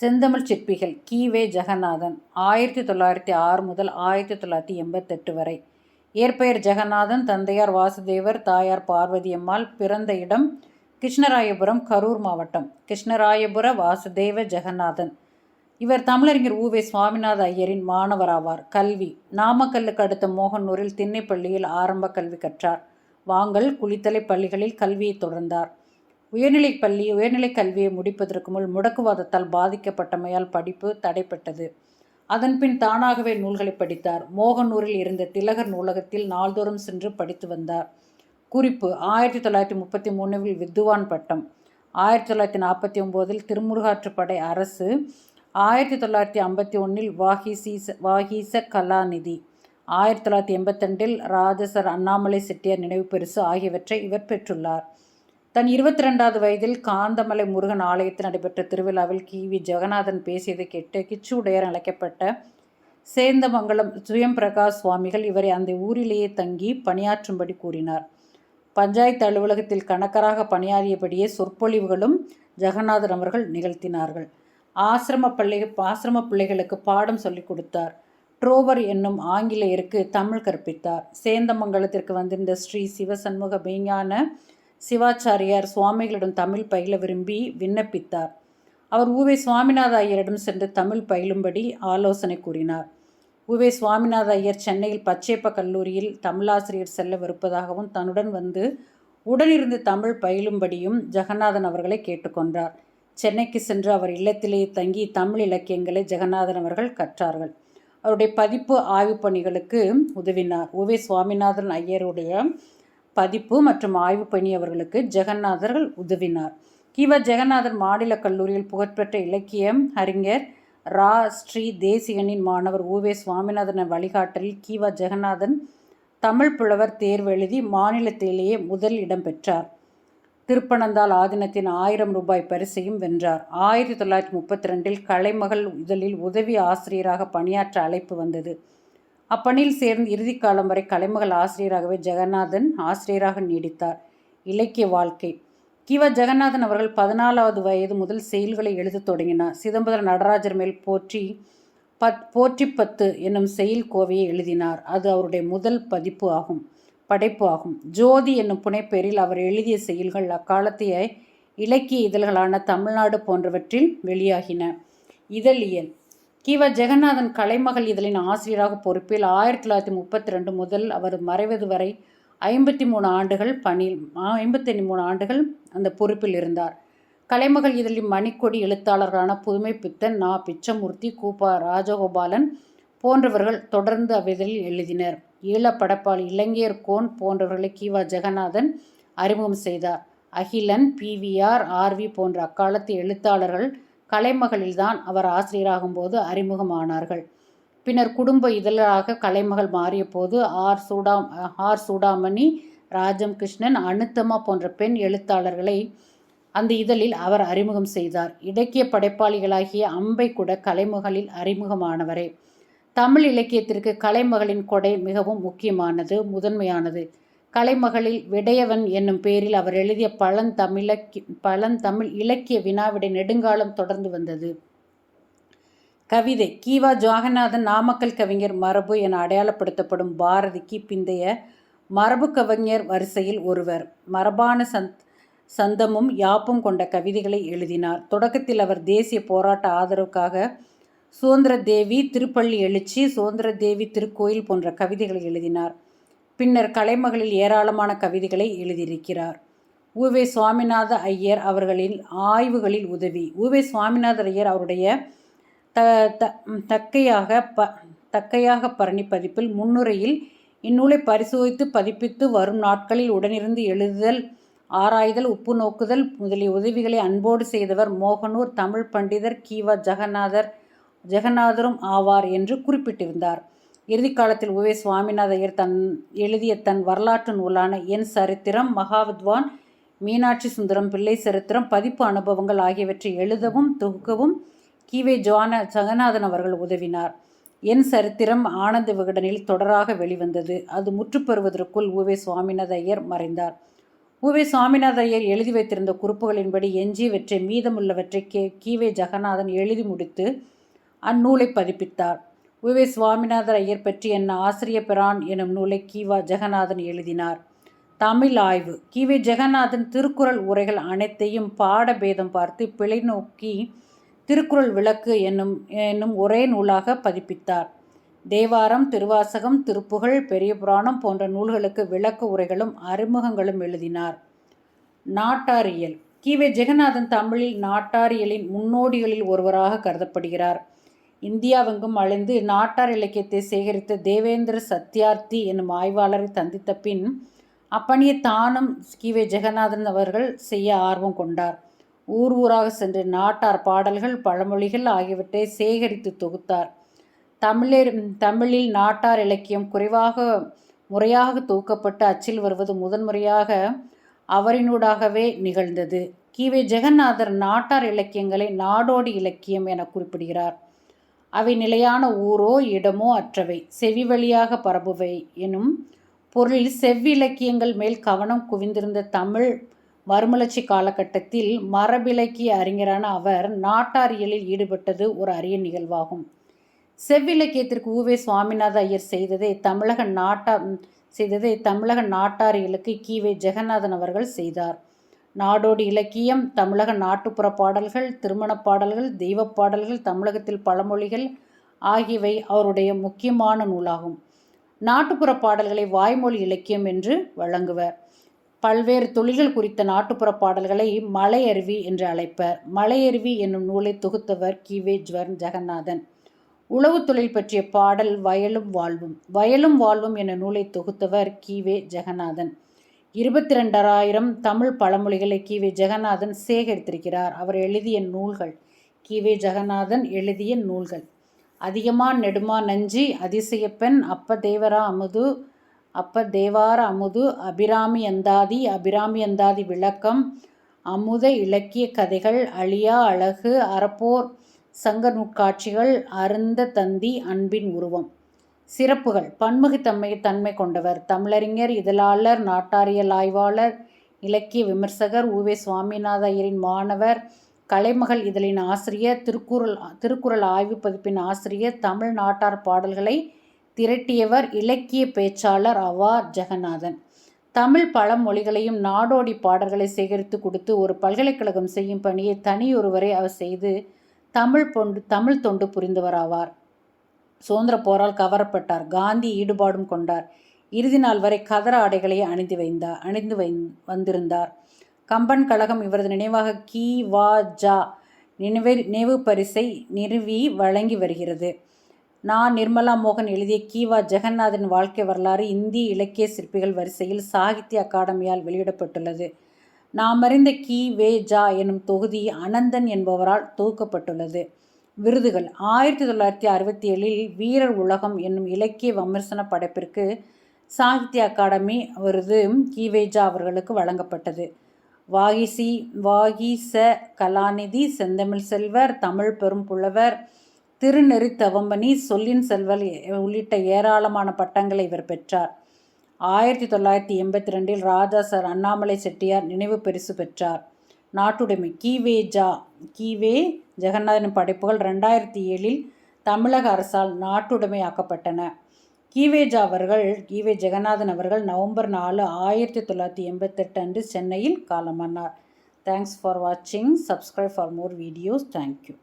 செந்தமிழ் சிற்பிகள் கி. வே. ஜெகநாதன் ஆயிரத்தி தொள்ளாயிரத்தி ஆறு முதல் ஆயிரத்தி தொள்ளாயிரத்தி எண்பத்தெட்டு வரை. இயற்பெயர் ஜெகநாதன். தந்தையார் வாசுதேவர். தாயார் பார்வதியம்மாள். பிறந்த இடம் கிருஷ்ணராயபுரம் கரூர் மாவட்டம். கிருஷ்ணராயபுர வாசுதேவ ஜெகநாதன். இவர் தமிழறிஞர் உ. வே. சுவாமிநாத ஐயரின் மாணவராவார். கல்வி நாமக்கல்லுக்கு அடுத்த மோகனூரில் திண்ணைப்பள்ளியில் ஆரம்ப கல்வி கற்றார். வாங்கல், குளித்தலை பள்ளிகளில் கல்வியை தொடர்ந்தார். உயர்நிலைப் பள்ளி உயர்நிலைக் கல்வியை முடிப்பதற்கு முன் முடக்குவாதத்தால் பாதிக்கப்பட்டமையால் படிப்பு தடைப்பட்டது. அதன்பின் தானாகவே நூல்களை படித்தார். மோகனூரில் இருந்த திலகர் நூலகத்தில் நாள்தோறும் சென்று படித்து வந்தார். குறிப்பு ஆயிரத்தி தொள்ளாயிரத்தி முப்பத்தி மூணில் வித்துவான் பட்டம். ஆயிரத்தி தொள்ளாயிரத்தி நாற்பத்தி ஒம்போதில் திருமுருகாற்றுப்படை அரசு. ஆயிரத்தி தொள்ளாயிரத்தி ஐம்பத்தி ஒன்றில் வாகிசீச வாகீச கலாநிதி. ஆயிரத்தி தொள்ளாயிரத்தி எண்பத்திரண்டில் ராஜசர் அண்ணாமலை செட்டியார் நினைவு பரிசு ஆகியவற்றை இவர் பெற்றுள்ளார். தன் இருபத்தி ரெண்டாவது வயதில் காந்தமலை முருகன் ஆலயத்தில் நடைபெற்ற திருவிழாவில் கி. வி. ஜெகநாதன் பேசியதை கேட்டு கிச்சுடையர் அழைக்கப்பட்ட சேந்தமங்கலம் சுயம் பிரகாஷ் சுவாமிகள் இவரை அந்த ஊரிலேயே தங்கி பணியாற்றும்படி கூறினார். பஞ்சாயத்து அலுவலகத்தில் கணக்கராக பணியாறியபடியே சொற்பொழிவுகளும் ஜெகநாதன் அவர்கள் நிகழ்த்தினார்கள். ஆசிரம பள்ளி ஆசிரம பிள்ளைகளுக்கு பாடம் சொல்லிக் கொடுத்தார். ட்ரோவர் என்னும் ஆங்கிலேயருக்கு தமிழ் கற்பித்தார். சேந்தமங்கலத்திற்கு வந்திருந்த ஸ்ரீ சிவசண்முக மெய்ஞான சிவாச்சாரியார் சுவாமிகளிடம் தமிழ் பயில விரும்பி விண்ணப்பித்தார். அவர் உ. வே. சுவாமிநாத ஐயரிடம் சென்று தமிழ் பயிலும்படி ஆலோசனை கூறினார். உ. வே. சுவாமிநாத ஐயர் சென்னையில் பச்சேப்ப கல்லூரியில் தமிழாசிரியர் செல்லவிருப்பதாகவும் தன்னுடன் வந்து உடனிருந்து தமிழ் பயிலும்படியும் ஜெகநாதன் அவர்களை கேட்டுக்கொண்டார். சென்னைக்கு சென்று அவர் இல்லத்திலேயே தங்கி தமிழ் இலக்கியங்களை ஜெகநாதன் அவர்கள் கற்றார்கள். அவருடைய பதிப்பு ஆய்வு பணிகளுக்கு உதவினார். உ. வே. சுவாமிநாதன் ஐயருடைய பதிப்பு மற்றும் ஆய்வு பணி அவர்களுக்கு ஜெகநாதர்கள் உதவினார். கி. ஜெகநாதர் ஜெகநாதன் மாநிலக் கல்லூரியில் புகழ்பெற்ற இலக்கியம் அறிஞர் ரா. ஸ்ரீ தேசிகனின் மாணவர் உ. வே. சுவாமிநாதன் வழிகாட்டலில் கி. ஜெகநாதன் தமிழ் புலவர் தேர்வு எழுதி மாநிலத்திலேயே முதல் இடம் பெற்றார். திருப்பனந்தாள் ஆதீனத்தின் ஆயிரம் ரூபாய் பரிசையும் வென்றார். ஆயிரத்தி தொள்ளாயிரத்தி முப்பத்தி ரெண்டில் கலைமகள் இதழில் உதவி ஆசிரியராக பணியாற்ற அழைப்பு வந்தது. அப்பணியில் சேர்ந்து இறுதிக்காலம் வரை கலைமகள் ஆசிரியராகவே ஜெகநாதன் ஆசிரியராக நீடித்தார். இலக்கிய வாழ்க்கை கி. வ. ஜெகநாதன் அவர்கள் பதினாலாவது வயது முதல் செயல்களை எழுதத் தொடங்கினார். சிதம்பரம் நடராஜர் மேல் போற்றி பத் போற்றி பத்து என்னும் செயல் கோவையை எழுதினார். அது அவருடைய முதல் பதிப்பு ஆகும் படைப்பு ஆகும். ஜோதி என்னும் புனைப்பெயரில் அவர் எழுதிய செயல்கள் அக்காலத்திய இலக்கிய இதழ்களான தமிழ்நாடு போன்றவற்றில் வெளியாகின. இதழியல் கி. ஜெகநாதன் கலைமகள் இதழின் ஆசிரியராக பொறுப்பில் ஆயிரத்தி தொள்ளாயிரத்தி முப்பத்தி ரெண்டு முதல் அவர் மறைவது வரை ஐம்பத்தி மூணு ஆண்டுகள் பணி ஐம்பத்தி மூணு ஆண்டுகள் அந்த பொறுப்பில் இருந்தார். கலைமகள் இதழின் மணிக்கொடி எழுத்தாளர்களான புதுமைப்பித்தன், நா. பிச்சமூர்த்தி, கூப்பா ராஜகோபாலன் போன்றவர்கள் தொடர்ந்து அவ்விதழில் எழுதினர். ஈழப் இளைஞர் இலங்கையர் கோன் போன்றவர்களை கி. ஜெகநாதன் அறிமுகம் செய்தார். Akilan, PVR RV R. V. போன்ற அக்காலத்து எழுத்தாளர்கள் கலைமகளில்தான் அவர் ஆசிரியராகும்போது அறிமுகமானார்கள். பின்னர் குடும்ப இதழராக கலைமகள் மாறியபோது ஆர். சூடா ஆர். சூடாமணி, ராஜம் கிருஷ்ணன், அனுத்தமா போன்ற பெண் எழுத்தாளர்களை அந்த இதழில் அவர் அறிமுகம் செய்தார். இலக்கிய படைப்பாளிகளாகிய அம்பை கூட கலைமகளில் அறிமுகமானவரே. தமிழ் இலக்கியத்திற்கு கலைமகளின் கொடை மிகவும் முக்கியமானது முதன்மையானது. கலைமகளில் விடையவன் என்னும் பெயரில் அவர் எழுதிய பழந்தமிழக்கி பழந்தமிழ் இலக்கிய வினாவிடை நெடுங்காலம் தொடர்ந்து வந்தது. கவிதை கீவா ஜோகநாதன் நாமக்கல் கவிஞர் மரபு என அடையாளப்படுத்தப்படும் பாரதிக்கு பிந்தைய மரபு கவிஞர் வரிசையில் ஒருவர். மரபான சந்த் சந்தமும் யாப்பும் கொண்ட கவிதைகளை எழுதினார். தொடக்கத்தில் அவர் தேசிய போராட்ட ஆதரவுக்காக சுதந்திர தேவி திருப்பள்ளி எழுச்சி, சுதந்திரதேவி திருக்கோயில் போன்ற கவிதைகளை எழுதினார். பின்னர் கலைமகளில் ஏராளமான கவிதைகளை எழுதியிருக்கிறார். உ. வே. சுவாமிநாத ஐயர் அவர்களின் ஆய்வுகளில் உதவி உ. வே. சுவாமிநாத ஐயர் அவருடைய த த தக்கையாக ப தக்கையாக பரணி பதிப்பில் முன்னுரையில் இந்நூலை பரிசோதித்து பதிப்பித்து வரும் நாட்களில் உடனிருந்து எழுதுதல், ஆராய்தல், உப்பு நோக்குதல் முதலிய உதவிகளை அன்போடு செய்தவர் மோகனூர் தமிழ் பண்டிதர் கி. வ. ஜெகநாதர் ஜெகநாதரும் ஆவார் என்று குறிப்பிட்டிருந்தார். இறுதிக்காலத்தில் உ. வே. சுவாமிநாத ஐயர் தன் எழுதிய தன் வரலாற்று நூலான என் சரித்திரம், மகாவித்வான் மீனாட்சி சுந்தரம் பிள்ளை சரித்திரம், பதிப்பு அனுபவங்கள் ஆகியவற்றை எழுதவும் தொகுக்கவும் கி. வே. ஜெகநாதன் அவர்கள் உதவினார். என் சரித்திரம் ஆனந்த விகடனில் தொடராக வெளிவந்தது. அது முற்றுப்பெறுவதற்குள் உ. வே. சுவாமிநாத ஐயர் மறைந்தார். உவே சுவாமிநாத ஐயர் எழுதி வைத்திருந்த குறிப்புகளின்படி எஞ்சியவற்றை மீதமுள்ளவற்றை கே கீவே ஜெகநாதன் எழுதி முடித்து அந்நூலை பதிப்பித்தார் உவே சுவாமிநாதர் ஐயர் பற்றி என்ன ஆசிரிய பிரான் எனும் நூலை கீவா ஜெகநாதன் எழுதினார். தமிழ் ஆய்வு. கிவி ஜெகநாதன் திருக்குறள் உரைகள் அனைத்தையும் பாடபேதம் பார்த்து பிழை நோக்கி திருக்குறள் விளக்கு என்னும் என்னும் ஒரே நூலாக பதிப்பித்தார். தேவாரம் திருவாசகம் திருப்புகழ் பெரிய புராணம் போன்ற நூல்களுக்கு விளக்கு உரைகளும் அறிமுகங்களும் எழுதினார். நாட்டாரியல். கிவே ஜெகநாதன் தமிழில் நாட்டாரியலின் முன்னோடிகளில் ஒருவராக கருதப்படுகிறார். இந்தியாவெங்கும் அழிந்து நாட்டார் இலக்கியத்தை சேகரித்த தேவேந்திர சத்யார்த்தி என்னும் ஆய்வாளரை சந்தித்த பின் அப்பணியை தானும் கிவே ஜெகநாதன் அவர்கள் செய்ய ஆர்வம் கொண்டார். ஊர் ஊராக சென்று நாட்டார் பாடல்கள் பழமொழிகள் ஆகியவற்றை சேகரித்து தொகுத்தார். தமிழர் தமிழில் நாட்டார் இலக்கியம் குறைவாக முறையாக தொகுக்கப்பட்டு அச்சில் வருவது முதன்முறையாக அவரினூடாகவே நிகழ்ந்தது. கிவே ஜெகநாதர் நாட்டார் இலக்கியங்களை நாடோடி இலக்கியம் என குறிப்பிடுகிறார். அவை நிலையான ஊரோ இடமோ அற்றவை. செவி வழியாக பரப்புவை எனும் பொருளில் செவ்விலக்கியங்கள் மேல் கவனம் குவிந்திருந்த தமிழ் மறுமலர்ச்சி காலகட்டத்தில் மரபிலக்கிய அறிஞரான அவர் நாட்டாரியலில் ஈடுபட்டது ஒரு அரிய நிகழ்வாகும். செவ்விலக்கியத்திற்கு ஊவே சுவாமிநாத ஐயர் செய்ததை தமிழக நாட்டா செய்ததை தமிழக நாட்டாரியலுக்கு கீவே ஜெகநாதன் அவர்கள் செய்தார். நாடோடி இலக்கியம் தமிழக நாட்டுப்புற பாடல்கள் திருமணப் பாடல்கள் தெய்வப் பாடல்கள் தமிழகத்தில் பழமொழிகள் ஆகியவை அவருடைய முக்கியமான நூலாகும். நாட்டுப்புற பாடல்களை வாய்மொழி இலக்கியம் என்று வழங்குவர். பல்வேறு தொழில்கள் குறித்த நாட்டுப்புற பாடல்களை மலையருவி என்று அழைப்பர். மலையருவி என்னும் நூலை தொகுத்தவர் கிவே ஜுவர்ன் ஜெகநாதன். உழவு தொழில் பற்றிய பாடல் வயலும் வாழ்வும். வயலும் வாழ்வும் என நூலை தொகுத்தவர் கிவே ஜெகநாதன். இருபத்தி ரெண்டாயிரம் தமிழ் பழமொழிகளை கி. வி. ஜெகநாதன் சேகரித்திருக்கிறார். அவர் எழுதிய நூல்கள். கி. வி. ஜெகநாதன் எழுதிய நூல்கள். அதிகமா நெடுமா நஞ்சி அதிசயப்பெண் அப்ப தேவரா அமுது அப்ப தேவார அமுது அபிராமி அந்தாதி அபிராமி அந்தாதி விளக்கம் அமுத இலக்கிய கதைகள் அழியா அழகு அறப்போர் சங்க நூற்காட்சிகள் அருந்த தந்தி அன்பின் உருவம். சிறப்புகள். பன்முகத்தன்மை தன்மை கொண்டவர். தமிழறிஞர் இதழாளர் நாட்டாரியல் ஆய்வாளர் இலக்கிய விமர்சகர் உவே சுவாமிநாத ஐயரின் மாணவர் கலைமகள் இதழின் ஆசிரியர் திருக்குறள் திருக்குறள் ஆய்வு பதிப்பின் ஆசிரியர் தமிழ் நாட்டார் பாடல்களை திரட்டியவர் இலக்கிய பேச்சாளர் அவா. ஜெகநாதன். தமிழ் பழமொழிகளையும் நாடோடி பாடல்களை சேகரித்து கொடுத்து ஒரு பல்கலைக்கழகம் செய்யும் பணியை தனியொருவரை அவர் செய்து தமிழ் பொண்டு தமிழ் தொண்டு புரிந்தவர் ஆவார். சுதந்திர போரால் கவரப்பட்டார். காந்தி ஈடுபாடும் கொண்டார். இறுதி நாள் வரை கதர ஆடைகளை அணிந்து வைந்தார் அணிந்து வை வந்திருந்தார். கம்பன் கழகம் இவரது நினைவாக கி. வா. ஜா. நினைவு நினைவு பரிசை நிறுவி வழங்கி வருகிறது. நான் நிர்மலா மோகன் எழுதிய கீவா ஜெகநாதன் வாழ்க்கை வரலாறு இந்திய இலக்கிய சிற்பிகள் வரிசையில் சாகித்ய அகாடமியால் வெளியிடப்பட்டுள்ளது. நாம் அறிந்த கி. வே. ஜா. எனும் தொகுதி அனந்தன் என்பவரால் தொகுக்கப்பட்டுள்ளது. விருதுகள். ஆயிரத்தி தொள்ளாயிரத்தி அறுபத்தி ஏழில் வீரர் உலகம் என்னும் இலக்கிய விமர்சன படைப்பிற்கு சாகித்ய அகாடமி விருது கீவேஜா அவர்களுக்கு வழங்கப்பட்டது. வாகிசி வாகிச கலாநிதி செந்தமிழ் செல்வர் தமிழ் பெரும் புலவர் திருநெறி தவம்பனி சொல்லின் செல்வர் உள்ளிட்ட ஏராளமான பட்டங்களை இவர் பெற்றார். ஆயிரத்தி தொள்ளாயிரத்தி எண்பத்தி ரெண்டில் ராஜா சார் அண்ணாமலை செட்டியார் நினைவு பரிசு பெற்றார். நாட்டுடைமை. கீவே ஜா கீவே ஜெகநாதனின் படைப்புகள் ரெண்டாயிரத்தி ஏழில் தமிழக அரசால் நாட்டுடைமையாக்கப்பட்டன. கீவேஜா அவர்கள் கீவே ஜெகநாதன் அவர்கள் நவம்பர் நாலு ஆயிரத்தி தொள்ளாயிரத்தி எண்பத்தெட்டு அன்று சென்னையில் காலமானார். தேங்க்ஸ் ஃபார் வாட்சிங் subscribe for more videos thank you